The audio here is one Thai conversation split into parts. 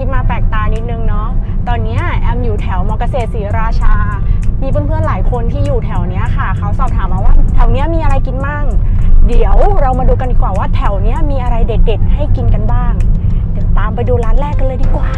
ลิปมาแปลกตานิดนึงเนาะ ตอนนี้แอมอยู่แถวมอเกษตรศรีราชา มีเพื่อนๆหลายคนที่อยู่แถวเนี้ยค่ะ เขาสอบถามมาว่าแถวเนี้ยมีอะไรกินมั่ง เดี๋ยวเรามาดูกันดีกว่าว่าแถวเนี้ยมีอะไรเด็ดๆ ให้กินกันบ้าง เดี๋ยวตามไปดูร้านแรกกันเลยดีกว่า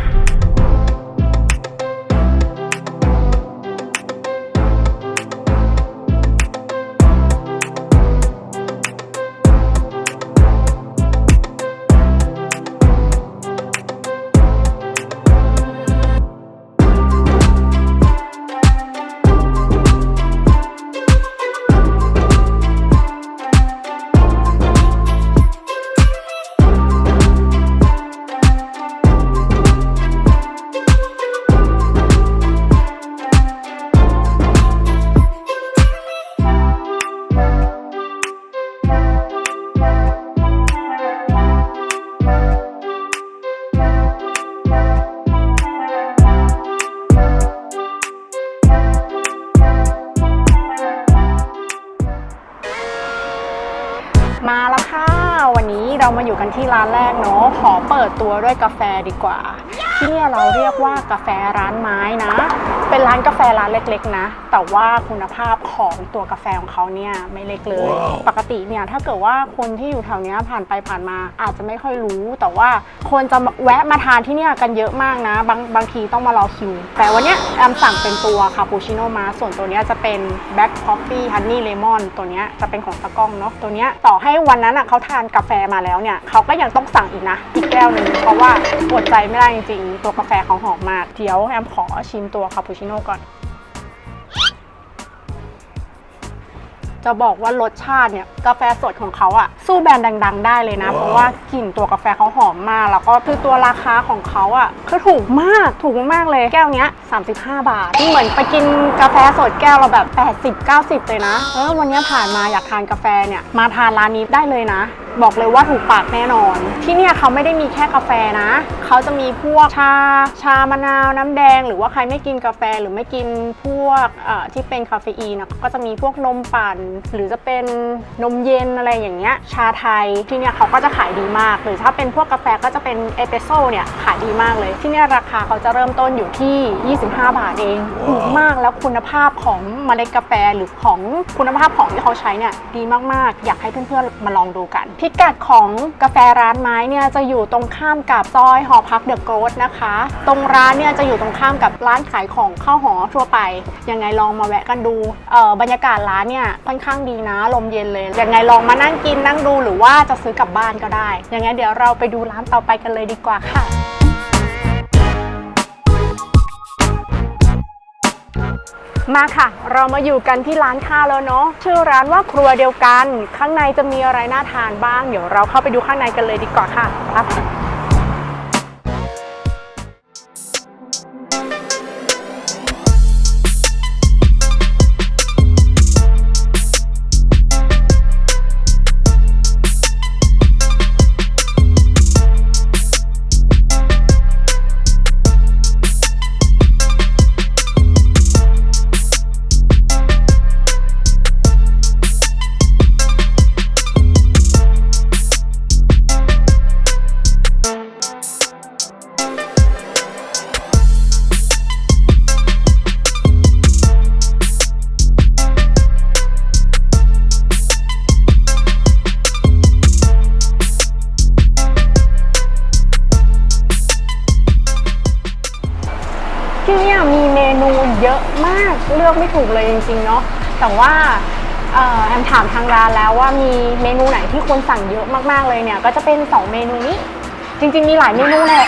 ค่ะวันนี้เรามาอยู่กันที่ร้านแรกเนาะขอเปิดตัวด้วยกาแฟดีกว่า ที่เนี่ยเราเรียกว่ากาแฟร้านไม้นะ เป็นร้านกาแฟร้านเล็กๆนะ แต่ว่าคุณภาพของตัวกาแฟของเขาเนี่ยไม่เล็กเลยปกติเนี่ยถ้าเกิดว่าคนที่อยู่แถวเนี้ยผ่านไปผ่านมาอาจจะไม่ค่อยรู้ แต่ว่าคนจะแวะมาทานที่เนี่ยกันเยอะมากนะ บางบางทีต้องมารอคิว แต่วันเนี้ยแอมสั่งเป็นตัวคาปูชิโน่มาส่วนตัวเนี้ยจะเป็นแบล็คคอฟฟี่ฮันนี่เลมอนตัวเนี้ยจะเป็นของตะกล้องเนาะตัวเนี้ยต่อให้วันนั้นอะเขาทานกาแฟมาแล้วเนี่ยเขาก็ยังต้องสั่งอีกนะอีกแก้วหนึ่งเพราะว่าอดใจไม่ได้จริงๆ ตัวกาแฟเขาหอมมากเดี๋ยวแอมขอชิมตัวคาปูชิโน่ก่อน จะบอกว่ารสชาติเนี่ยกาแฟสดของเขาอะสู้แบรนด์ดัง ๆ ได้เลยนะ เพราะว่ากลิ่นตัวกาแฟเขาหอมมาก แล้วก็คือตัวราคาของเขาอะคือถูกมากถูกมากๆเลยแก้วเนี้ย35 บาทนี่เหมือนไปกินกาแฟสดแก้วเราแบบ 80 90 เลยนะเออวันนี้ผ่านมาอยากทานกาแฟเนี่ยมาทานร้านนี้ได้เลยนะ บอกเลยว่าถูกปากแน่นอน ที่เนี่ยเขาไม่ได้มีแค่กาแฟนะ เขาจะมีพวกชา ชามะนาว น้ำแดง หรือว่าใครไม่กินกาแฟหรือไม่กินพวกเอ่อที่เป็นคาเฟอีนนะก็จะมีพวกนมปั่น หรือจะเป็นนมเย็นอะไรอย่างเงี้ย ชาไทยที่เนี่ยเขาก็จะขายดีมาก หรือถ้าเป็นพวกกาแฟก็จะเป็นเอสเปรสโซ่เนี่ยขายดีมากเลย ที่เนี่ยราคาเขาจะเริ่มต้นอยู่ที่ 25 บาทเองถูกมากแล้วคุณภาพของเมล็ดกาแฟหรือของคุณภาพของที่เขาใช้เนี่ยดีมากๆ อยากให้เพื่อนๆมาลองดูกันพิกัดของกาแฟร้านไม้เนี่ยจะอยู่ตรงข้ามกับซอยหอพักเดอะโกลดนะคะ ตรงร้านเนี่ยจะอยู่ตรงข้ามกับร้านขายของข้าวหอทั่วไป ยังไงลองมาแวะกันดูเอ่อบรรยากาศร้านเนี่ยค่อนข้างดีนะลมเย็นเลยยังไงลองมานั่งกินนั่งดูหรือว่าจะซื้อกลับบ้านก็ได้ยังไงเดี๋ยวเราไปดูร้านต่อไปกันเลยดีกว่าค่ะ มาค่ะ เรามาอยู่กันที่ร้านข้าวแล้วเนาะชื่อร้านว่าครัวเดียวกัน ข้างในจะมีอะไรน่าทานบ้าง เดี๋ยวเราเข้าไปดูข้างในกันเลยดีกว่าค่ะครับ อกไม่ถูกเลยจริงๆเนาะแต่ว่าแอมถามทางร้านแล้วว่ามีเมนูไหนที่คนสั่งเยอะมากๆเลยเนี่ย ก็จะเป็น 2 เมนูนี้ จริง ๆ มีหลายเมนูแหละ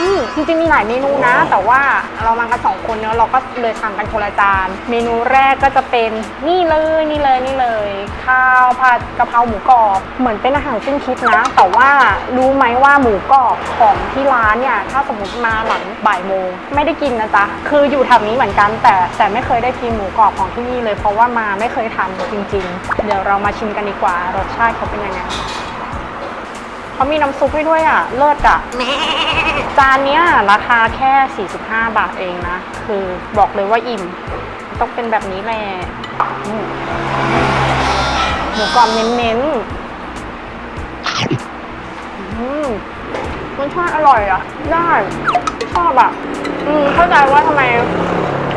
อืมจริงๆมีหลายเมนูนะ แต่ว่า เรามากันสองคนเนาะเราก็เลยสั่งกันคนละจาน เมนูแรกก็จะเป็นนี่เลยนี่เลยนี่เลย ข้าวผัดกะเพราหมูกรอบ เหมือนเป็นอาหารสิ้นคิดนะ แต่ว่ารู้ไหมว่าหมูกรอบของที่ร้านเนี่ยถ้าสมมติมาหลังบ่ายโมงไม่ได้กินนะจ๊ะคืออยู่แถวนี้เหมือนกัน แต่แต่ไม่เคยได้กินหมูกรอบของที่นี่เลย เพราะว่ามาไม่เคยทำจริง ๆ เดี๋ยวเรามาชิมกันดีกว่ารสชาติเขาเป็นยังไง เขามีน้ำซุปให้ด้วยอะ เลิศอะ จานเนี้ยราคาแค่ 45 บาทเองนะ คือบอกเลยว่าอิ่ม ต้องเป็นแบบนี้แหละอืมหมูกรอบเน้นๆอืมรสสชาติอร่อยอะ ได้ ชอบอะ อืม เข้าใจว่าทำไม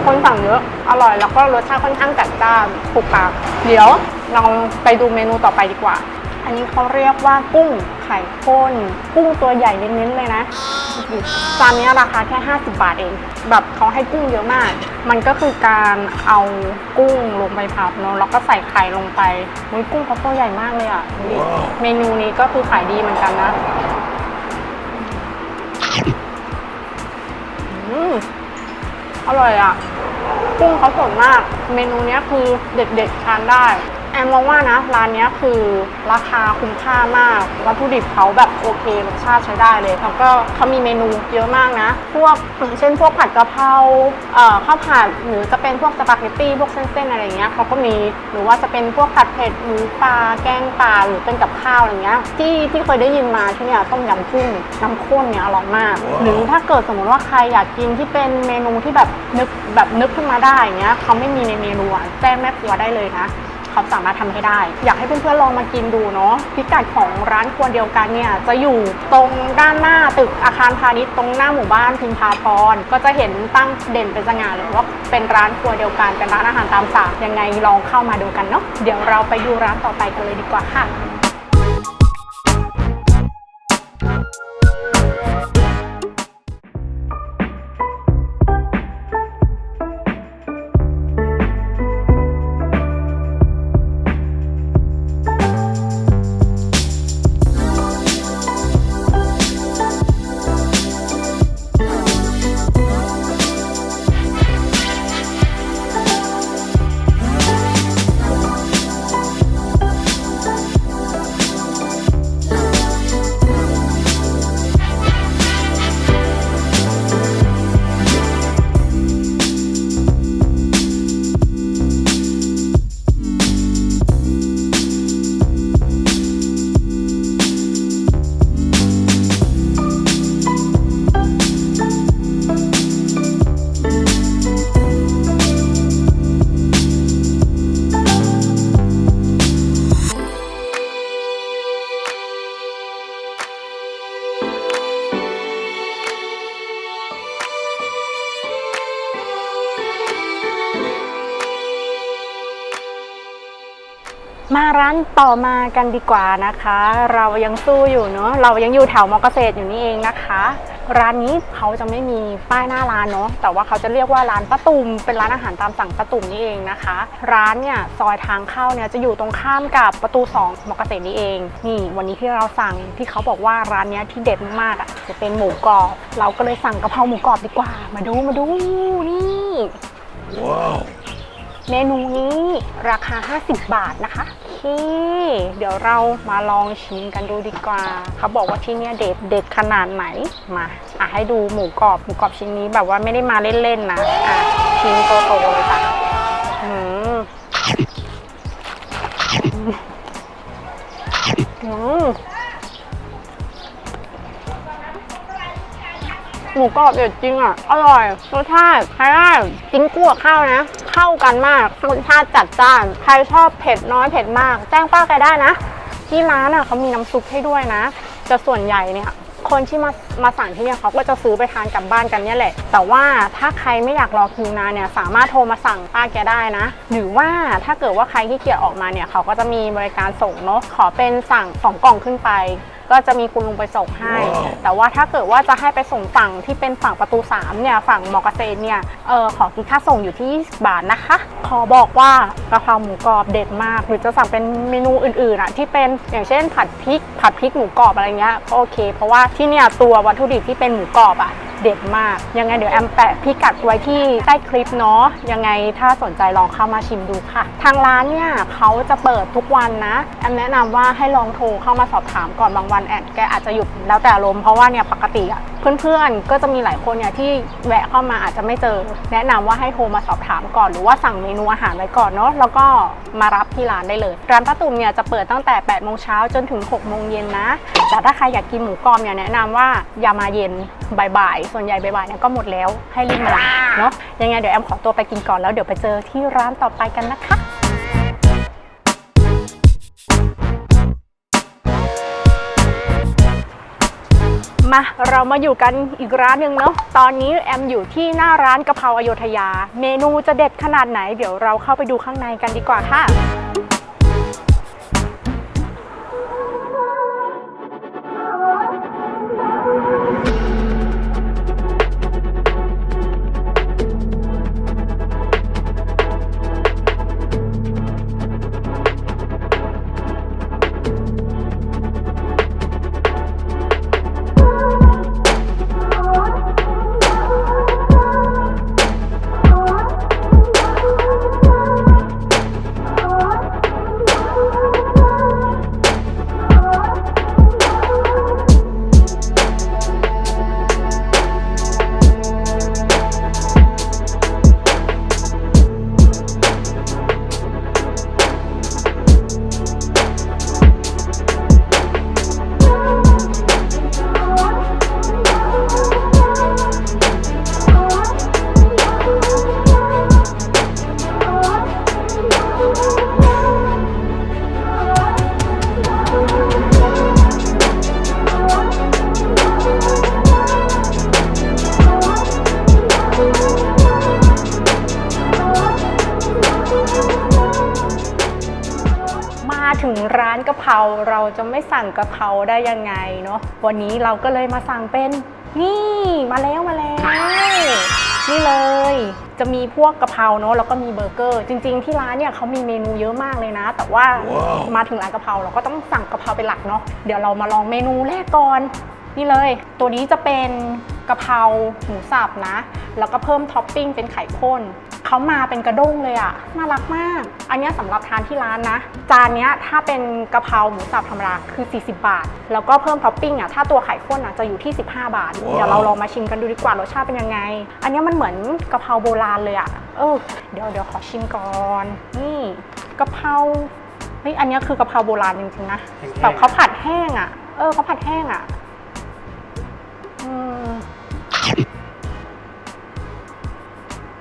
คนสั่งเยอะ อร่อยแล้วก็รสชาติค่อนข้างจัดจ้านถูกปาก เดี๋ยวเราไปดูเมนูต่อไปดีกว่า อันนี้เขาเรียกว่ากุ้ง ไข่ข้นกุ้งตัวใหญ่เน้นๆเลยนะจานนี้ราคาแค่ 50 บาทเอง แบบเขาให้กุ้งเยอะมาก มันก็คือการเอากุ้งลงไปผัดเนาะแล้วก็ใส่ไข่ลงไปมันกุ้งเขาตัวใหญ่มากเลยอะดูดิเมนูนี้ก็คือขายดีเหมือนกันนะอืมอร่อยอะ กุ้งเขาสดมาก เมนูเนี้ยคือเด็กๆทานได้ แอมมองว่านะร้านเนี้ยคือราคาคุ้มค่ามาก วัตถุดิบเขาแบบโอเครสชาติใช้ได้เลย แล้วก็เขามีเมนูเยอะมากนะ พวกอย่างเช่นพวกผัดกะเพราเอ่อข้าวผัดหรือจะเป็นพวกสปาเกตตี้พวกเส้นๆอะไรอย่างเงี้ยเขาก็มีหรือว่าจะเป็นพวกผัดเผ็ดหมูปลาแกงปลาหรือเป็นกับข้าวอะไรเงี้ยที่ที่เคยได้ยินมาที่เนี่ยต้มยำกุ้งน้ำข้นเนี่ยอร่อยมาก หรือถ้าเกิดสมมติว่าใครอยากกินที่เป็นเมนูที่แบบนึกแบบนึกขึ้นมาได้อย่างเงี้ยเขาไม่มีในเมนูอะแจ้งแม่ครัวได้เลยนะ เขาสามารถทำให้ได้ อยากให้เพื่อนๆลองมากินดูเนาะพิกัดของร้านครัวเดียวกันเนี่ยจะอยู่ตรงด้านหน้าตึกอาคารพาณิชย์ตรงหน้าหมู่บ้านพิมพาพรก็จะเห็นตั้งเด่นเป็นสง่าเลยว่าเป็นร้านครัวเดียวกันเป็นร้านอาหารตามสั่งยังไงลองเข้ามาดูกันเนาะเดี๋ยวเราไปดูร้านต่อไปกันเลยดีกว่าค่ะ ต่อมากันดีกว่านะคะ เรายังสู้อยู่เนาะเรายังอยู่แถวมอเกษตรอยู่นี่เองนะคะ ร้านนี้เขาจะไม่มีป้ายหน้าร้านเนาะแต่ว่าเขาจะเรียกว่าร้านป้าตุ่มเป็นร้านอาหารตามสั่งป้าตุ่มนี่เองนะคะ ร้านเนี่ยซอยทางเข้าเนี่ยจะอยู่ตรงข้ามกับประตู2มอเกษตรนี่เองนี่วันนี้ที่เราสั่งที่เขาบอกว่าร้านเนี้ยที่เด็ดมากๆอะจะเป็นหมูกรอบ เราก็เลยสั่งกะเพราหมูกรอบดีกว่า มาดูมาดูนี่เมนูนี้ราคา 50 บาทนะคะโอ เค เดี๋ยวเรามาลองชิมกันดูดีกว่า เขาบอกว่าที่เนี่ยเด็ดเด็ดขนาดไหน มาอะให้ดูหมูกรอบ หมูกรอบชิ้นนี้แบบว่าไม่ได้มาเล่นๆนะ อะชิ้นโตๆเลยจ้ะอืมอืมหมูกรอบเด็ดจริงอะ อร่อยรสชาติใช้ได้จิ้งกั่วข้าวนะ เข้ากันมากรสชาติจัดจ้าน ใครชอบเผ็ดน้อยเผ็ดมาก แจ้งป้าแกได้นะ ที่ร้านอะเขามีน้ำซุปให้ด้วยนะ จะส่วนใหญ่เนี่ยคนที่มามาสั่งที่เนี่ยเขาก็จะซื้อไปทานกลับบ้านกันเนี่ยแหละ แต่ว่าถ้าใครไม่อยากรอคิวนานเนี่ยสามารถโทรมาสั่งป้าแกได้นะ หรือว่าถ้าเกิดว่าใครที่เกียจออกมาเนี่ยเขาก็จะมีบริการส่งเนาะขอเป็นสั่งสองกล่องขึ้นไป ก็จะมีคุณลุงไปส่งให้ แต่ว่าถ้าเกิดว่าจะให้ไปส่งฝั่งที่เป็นฝั่งประตู 3 เนี่ย ฝั่งมอเกษตรเนี่ย เออขอคิดค่าส่งอยู่ที่ 20 บาทนะคะ ขอบอกว่ากะเพราหมูกรอบเด็ดมาก หรือจะสั่งเป็นเมนูอื่นๆอะที่เป็นอย่างเช่นผัดพริก ผัดพริกหมูกรอบอะไรเงี้ยก็โอเค เพราะว่าที่เนี่ยตัววัตถุดิบที่เป็นหมูกรอบอะ เด็ดมาก ยังไงเดี๋ยวแอมแปะพิกัดไว้ที่ใต้คลิปเนาะยังไงถ้าสนใจลองเข้ามาชิมดูค่ะ ทางร้านเนี่ยเขาจะเปิดทุกวันนะแอมแนะนำว่าให้ลองโทรเข้ามาสอบถามก่อนบางวันแอดแกอาจจะหยุดแล้วแต่อารมเพราะว่าเนี่ยปกติอะเพื่อนๆก็จะมีหลายคนเนี่ยที่แวะเข้ามาอาจจะไม่เจอ แนะนำว่าให้โทรมาสอบถามก่อนหรือว่าสั่งเมนูอาหารไว้ก่อนเนาะแล้วก็มารับที่ร้านได้เลย ร้านป้าตุ่มเนี่ยจะเปิดตั้งแต่8โมงเช้าจนถึง6โมงเย็นนะแต่ถ้าใครอยากกินหมูกรอบเนี่ยแนะนำว่าอย่ามาเย็น บ่ายๆ ส่วนใหญ่บ่ายๆเนี่ยก็หมดแล้วให้รีบมาเนาะยังไงเดี๋ยวแอมขอตัวไปกินก่อนแล้วเดี๋ยวไปเจอที่ร้านต่อไปกันนะคะมมาเรามาอยู่กันอีกร้านหนึ่งเนาะตอนนี้แอมอยู่ที่หน้าร้านกะเพราอโยธยา เมนูจะเด็ดขนาดไหน เดี๋ยวเราเข้าไปดูข้างในกันดีกว่าค่ะ สั่งกะเพราได้ยังไงเนาะวันนี้เราก็เลยมาสั่งเป็นนี่มาแล้วมาแล้วนี่เลย จะมีพวกกะเพราเนาะแล้วก็มีเบอร์เกอร์ จริง ๆ ที่ร้านเนี่ยเขามีเมนูเยอะมากเลยนะ แต่ว่ามาถึงร้านกะเพราเราก็ต้องสั่งกะเพราเป็นหลักเนาะเดี๋ยวเรามาลองเมนูแรกก่อนนี่เลย ตัวนี้จะเป็น กะเพราหมูสับนะ แล้วก็เพิ่มท็อปปิ้งเป็นไข่ข้นเขามาเป็นกระด้งเลยอะน่ารักมาก อันเนี้ยสำหรับทานที่ร้านนะ จานเนี้ยถ้าเป็นกะเพราหมูสับธรรมดาคือ 40 บาท แล้วก็เพิ่มท็อปปิ้งอะถ้าตัวไข่ข้นอะจะอยู่ที่ 15 บาท เดี๋ยวเราลองมาชิมกันดูดีกว่ารสชาติเป็นยังไง อันเนี้ยมันเหมือนกะเพราโบราณเลยอะเออเดี๋ยวเดี๋ยวขอชิมก่อน นี่กะเพราเฮ้ยอันเนี้ยคือกะเพราโบราณจริงๆนะแห้งๆแบบเขาผัดแห้งอะเออเขาผัดแห้งอะอืม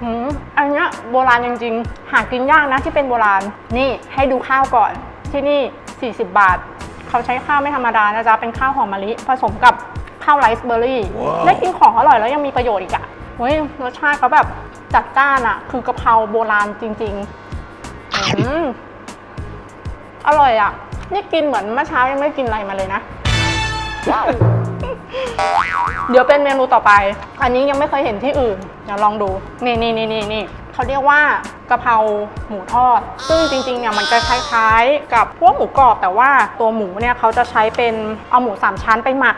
หืมอันเนี้ยโบราณจริงๆ หากินยากนะที่เป็นโบราณ นี่ให้ดูข้าวก่อน ที่นี่ 40 บาท เขาใช้ข้าวไม่ธรรมดานะจ๊ะ เป็นข้าวหอมมะลิผสมกับข้าวไรซ์เบอร์รี่ว้าวได้กินของอร่อยแล้วยังมีประโยชน์อีกอะเฮ้ย รสชาติเขาแบบจัดจ้านอะคือกะเพราโบราณจริงๆอืมอร่อยอะนี่กินเหมือนเมื่อเช้ายังไม่กินอะไรมาเลยนะ เดี๋ยวเป็นเมนูต่อไป อันนี้ยังไม่เคยเห็นที่อื่นเดี๋ยวลองดู นี่นี่นี่นี่นี่เขาเรียกว่ากะเพราหมูทอด ซึ่งจริงๆเนี่ยมันจะคล้ายๆ กับพวกหมูกรอบ แต่ว่าตัวหมูเนี่ยเขาจะใช้เป็นเอาหมูสามชั้นไปหมัก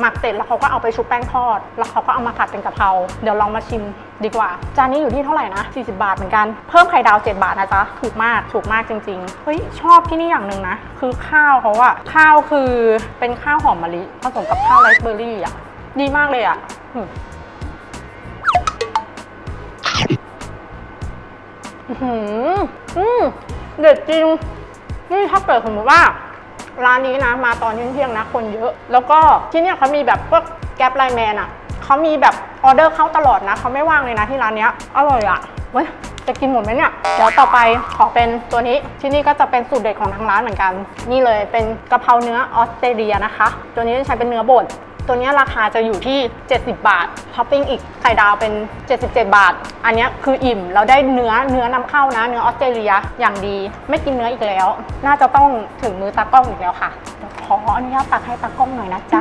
หมักเสร็จแล้วเขาก็เอาไปชุบแป้งทอด แล้วเขาก็เอามาผัดเป็นกะเพราเดี๋ยวลองมาชิมดีกว่า จานนี้อยู่ที่เท่าไหร่นะ 40 บาทเหมือนกัน เพิ่มไข่ดาว 7 บาทนะจ๊ะ ถูกมาก ถูกมากจริงๆ เฮ้ย ชอบที่นี่อย่างหนึ่งนะ คือข้าวเขาอะข้าวคือเป็นข้าวหอมมะลิผสมกับข้าวไรซ์เบอร์รี่อะดีมากเลยอะอืมอื้อหืออืมเด็ดจริง นี่ถ้าเกิดสมมติว่า ร้านนี้นะมาตอนเที่ยงๆนะคนเยอะ แล้วก็ที่เนี่ยเขามีแบบพวกแก๊ปไลน์แมนอะเขามีแบบออเดอร์เข้าตลอดนะเขาไม่ว่างเลยนะที่ร้านเนี้ยอร่อยอะเว้ยจะกินหมดไหมเนี่ยเดี๋ยวต่อไปขอเป็นตัวนี้ที่นี่ก็จะเป็นสูตรเด็ดของทางร้านเหมือนกัน นี่เลยเป็นกะเพราเนื้อออสเตรเลียนะคะ ตัวนี้จะใช้เป็นเนื้อบด ตัวนี้ราคาจะอยู่ที่ 70 บาทท็อปปิ้งอีกไข่ดาวเป็น 77 บาท อันนี้คืออิ่มเราได้เนื้อเนื้อนำเข้านะ เนื้อออสเตรเลียอย่างดี ไม่กินเนื้ออีกแล้ว น่าจะต้องถึงมือตากล้องอีกแล้วค่ะขออนุญาตตักให้ตากล้องหน่อยนะจ๊ะ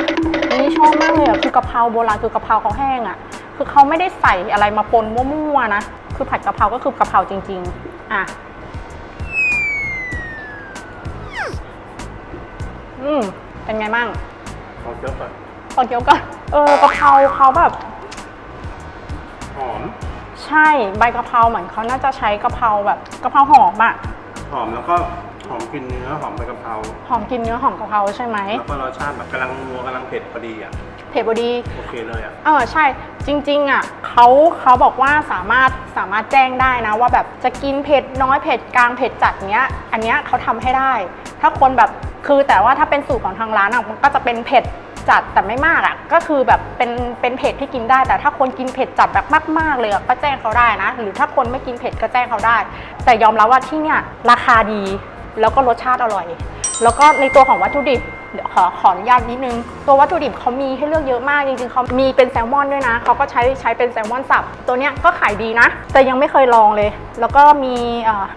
นี่ชอบมากเลยอะคือกะเพราโบราณคือกะเพราเขาแห้งอะ คือเขาไม่ได้ใส่อะไรมาปนมั่วๆนะคือผัดกะเพราก็คือกะเพราจริง ๆ อะอืมเป็นไงบ้างขอเคี้ยวก่อน ขอเกี๊ยวก่อนเออกะเพราเขาแบบ หอม ใช่ใบกะเพราเหมือนเขาน่าจะใช้กะเพราแบบกะเพราหอมอะหอมแล้วก็หอมกลิ่นเนื้อหอมใบกะเพรา หอมกินเนื้อหอมกะเพราใช่ไหมแล้วก็รสชาติแบบกำลังนัวกำลังเผ็ดพอดีอะ เผ็ดพอดี โอเคเลยอะ เออใช่จริงๆอะเขาเขาบอกว่าสามารถสามารถแจ้งได้นะ ว่าแบบจะกินเผ็ดน้อยเผ็ดกลางเผ็ดจัดเนี้ย อันเนี้ยเขาทำให้ได้ ถ้าคนแบบคือแต่ว่าถ้าเป็นสูตรของทางร้านอะมันก็จะเป็นเผ็ด จัดแต่ไม่มากอะก็คือแบบเป็นเป็นเผ็ดที่กินได้ แต่ถ้าคนกินเผ็ดจัดแบบมาก ๆ เลยก็แจ้งเขาได้นะ หรือถ้าคนไม่กินเผ็ดก็แจ้งเขาได้ แต่ยอมรับว่าที่เนี่ยราคาดีแล้วก็รสชาติอร่อย แล้วก็ในตัวของวัตถุดิบ เดี๋ยวขอขออนุญาตนิดนึง ตัววัตถุดิบเขามีให้เลือกเยอะมากจริงๆเขามีเป็นแซลมอนด้วยนะเขาก็ใช้ใช้เป็นแซลมอนสับตัวเนี้ยก็ขายดีนะ แต่ยังไม่เคยลองเลย แล้วก็มี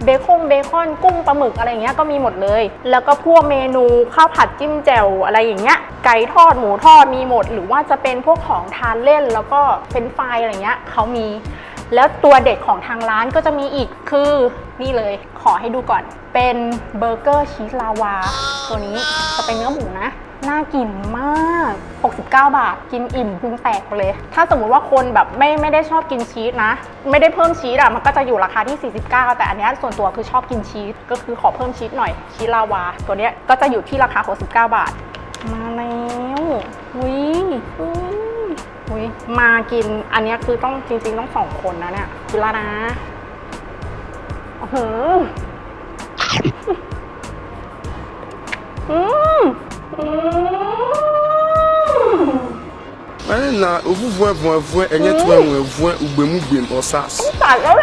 เบคอนเบคอนกุ้งปลาหมึกอะไรอย่างเงี้ยก็มีหมดเลย แล้วก็พวกเมนูข้าวผัดจิ้มแจ่วอะไรอย่างเงี้ยไก่ทอดหมูทอดมีหมด หรือว่าจะเป็นพวกของทานเล่น แล้วก็เป็นไฟรายอะไรเงี้ยเขามี แล้วตัวเด็ดของทางร้านก็จะมีอีกคือนี่เลย ขอให้ดูก่อน เป็นเบอร์เกอร์ชีสลาวา ตัวนี้จะเป็นเนื้อหมูนะ น่ากินมาก 69 บาท กินอิ่มพุงแตกเลย ถ้าสมมุติว่าคนแบบไม่ไม่ได้ชอบกินชีสนะ ไม่ได้เพิ่มชีสอะมันก็จะอยู่ราคาที่ 49 แต่อันนี้ส่วนตัวคือชอบกินชีส ก็คือขอเพิ่มชีสหน่อย ชีสลาวา ตัวนี้ก็จะอยู่ที่ราคา 69 บาท มาแล้วอุ้ยอุ้ยอุ้ยมากิน อันนี้คือต้องจริง ๆ ต้องสองคนนะเนี่ยกินและนะอ้โหอื มอืม Ane na ovuvue vuevue enye tue nwevue ugbemugbe osas. ตัดแล้ว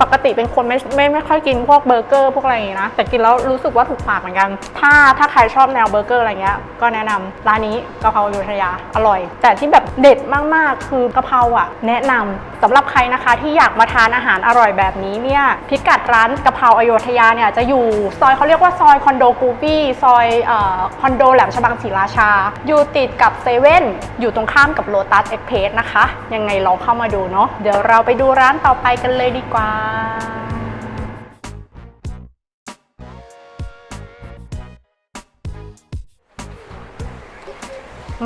ปกติเป็นคนไม่ไม่ไม่ค่อยกินพวกเบอร์เกอร์พวกอะไรอย่างงี้นะ แต่กินแล้วรู้สึกว่าถูกปากเหมือนกัน ถ้าถ้าใครชอบแนวเบอร์เกอร์อะไรเงี้ย ก็แนะนำร้านนี้กะเพราอยุธยาอร่อย แต่ที่แบบเด็ดมากๆคือกะเพราอะ แนะนำสำหรับใครนะคะที่อยากมาทานอาหารอร่อยแบบนี้เนี่ยพิกัดร้านกะเพราอโยธยาเนี่ยจะอยู่ซอยเขาเรียกว่าซอยคอนโดกูปี้ซอยเอ่อคอนโดแหลมฉบังศรีราชา อยู่ติดกับเซเว่นอยู่ตรงข้ามกับโลตัสเอ็กเพสนะคะ ยังไงลองเข้ามาดูเนาะเดี๋ยวเราไปดูร้านต่อไปกันเลยดีกว่า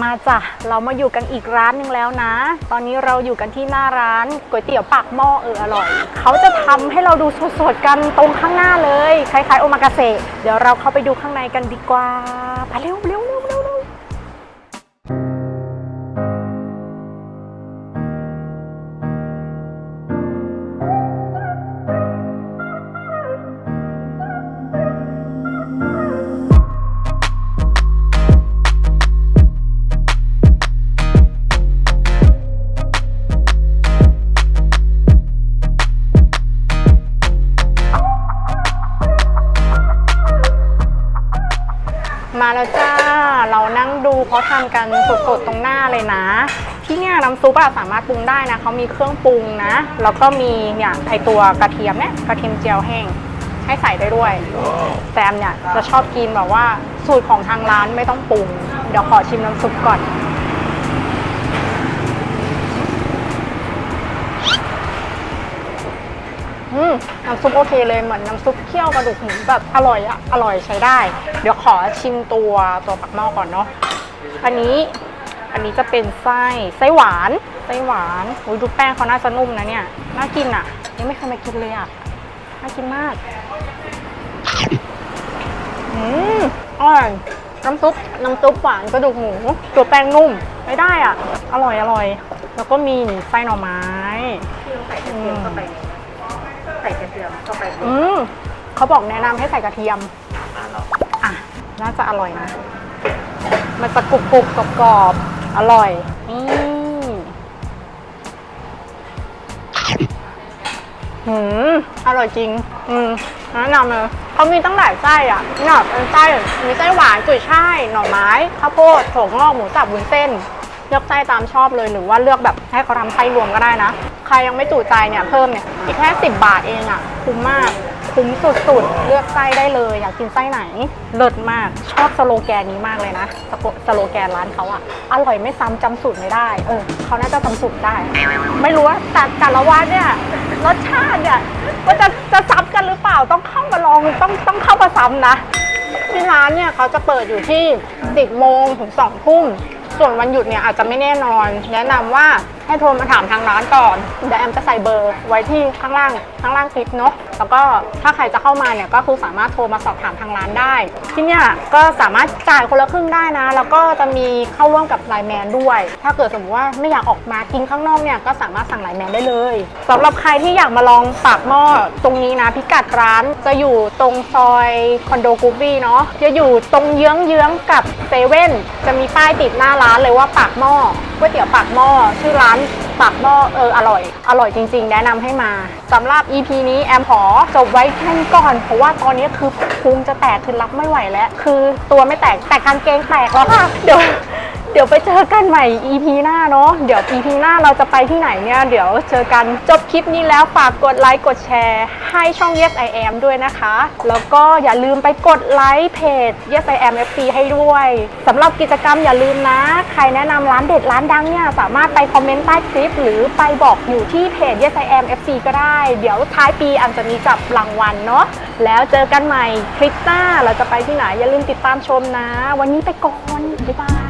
มาจ้ะ เรามาอยู่กันอีกร้านหนึ่งแล้วนะ ตอนนี้เราอยู่กันที่หน้าร้านก๋วยเตี๋ยวปากหม้อเอออร่อย เขาจะทำให้เราดูสดๆกันตรงข้างหน้าเลย คล้ายๆโอมากาเสะเดี๋ยวเราเข้าไปดูข้างในกันดีกว่า ไปเร็ว มาแล้วจ้า เรานั่งดูเขาทำกันสดๆตรงหน้าเลยนะ ที่เนี่ยน้ำซุปอะสามารถปรุงได้นะเขามีเครื่องปรุงนะ แล้วก็มีเนี่ยไอตัวกระเทียมเนี่ยกระเทียมเจียวแห้งให้ใส่ได้ด้วย แต่แอมเนี่ยจะชอบกินแบบว่าสูตรของทางร้านไม่ต้องปรุง เดี๋ยวขอชิมน้ำซุปก่อน อืมน้ำซุปโอเคเลยเหมือนน้ำซุปเคี่ยวกระดูกหมูแบบอร่อยอะอร่อยใช้ได้ เดี๋ยวขอชิมตัวตัวปักหม้อก่อนเนาะอันนี้อันนี้จะเป็นไส้ไส้หวานไส้หวานอุ้ยดูแป้งเขาน่าจะนุ่มนะเนี่ยน่ากินอะยังไม่เคยมากินเลยอะน่ากินมากอืมอร่อยน้ำซุปน้ำซุปหวานกระดูกหมูตัวแป้งนุ่มไม่ได้อะ อร่อยอร่อย แล้วก็มีไส้หน่อไม้ที่ต้อใส่กระเทียมเข้าไปในใส่กระเทียมเข้าไปในอืมเขาบอกแนะนำให้ใส่กระเทียมอะ น่าจะอร่อยนะ มันจะกรุบกรุบกรอบกรอบๆอร่อยนี่หืมอร่อยจริง อืมแนะนำเลยเขามีตั้งหลายไส้อะเนี่ยเป็นไส้มีไส้หวานกุยช่าย หน่อไม้ ข้าวโพดถั่วงอก หมูสับวุ้นเส้น เลือกไส้ตามชอบเลยหรือว่าเลือกแบบให้เขาทำไส้รวมก็ได้นะ ใครยังไม่จุใจเนี่ยเพิ่มเนี่ยอีกแค่ 10 บาทเองอะคุ้มมากคุ้มสุดๆ เลือกไส้ได้เลย อยากกินไส้ไหน เลิศมากชอบสโลแกนนี้มากเลยนะสโลสโลแกนร้านเขาอะอร่อยไม่ซ้ำจำสูตรไม่ได้ เออเขาน่าจะจำสูตรได้ ไม่รู้ว่าแต่แต่ละวันเนี่ยรสชาติเนี่ยว่าจะจะซ้ำกันหรือเปล่าต้องเข้ามาลองต้องต้องเข้ามาซ้ำนะที่ร้านเนี่ยเขาจะเปิดอยู่ที่ 10โมงถึง2ทุ่ม ส่วนวันหยุดเนี่ยอาจจะไม่แน่นอน แนะนำว่า ให้โทรมาถามทางร้านก่อนเดี๋ยวแอมจะใส่เบอร์ไว้ที่ข้างล่างข้างล่างคลิปเนาะแล้วก็ถ้าใครจะเข้ามาเนี่ยก็คือสามารถโทรมาสอบถามทางร้านได้ ที่เนี่ยก็สามารถจ่ายคนละครึ่งได้นะ แล้วก็จะมีเข้าร่วมกับไลน์แมนด้วย ถ้าเกิดสมมติว่าไม่อยากออกมากินข้างนอกเนี่ยก็สามารถสั่งไลน์แมนได้เลยสำหรับใครที่อยากมาลองปากหม้อตรงนี้นะพิกัดร้านจะอยู่ตรงซอยคอนโดกูบี้เนาะจะอยู่ตรงเยื้องเยื้องๆกับเซเว่นจะมีป้ายติดหน้าร้านเลยว่าปากหม้อก๋วยเตี๋ยวปากหม้อชื่อร้านปากหม้อเอออร่อย อร่อยจริง ๆ แนะนำให้มาสำหรับ EP นี้แอมขอจบไว้แค่นี้ก่อน เพราะว่าตอนนี้คือพุงจะแตกคือรับไม่ไหวแล้ว คือตัวไม่แตกแต่กางเกงแตกแล้วค่ะเดี๋ยว ดี๋ยวไปเจอกันใหม่ EP หน้าเนาะเดี๋ยว EP หน้าเราจะไปที่ไหนเนี่ย เดี๋ยวเจอกันจบคลิปนี้แล้วฝากกดไลค์กดแชร์ให้ช่อง Yes I Am ด้วยนะคะ แล้วก็อย่าลืมไปกดไลค์เพจ Yes I Am FC ให้ด้วยสำหรับกิจกรรมอย่าลืมนะ ใครแนะนำร้านเด็ดร้านดังเนี่ย สามารถไปคอมเมนต์ใต้คลิป หรือไปบอกอยู่ที่เพจ Yes I Am FC ก็ได้ เดี๋ยวท้ายปีอันจะมีจับรางวัลเนาะแล้วเจอกันใหม่คลิปหน้าเราจะไปที่ไหนอย่าลืมติดตามชมนะ วันนี้ไปก่อนบ๊ายบาย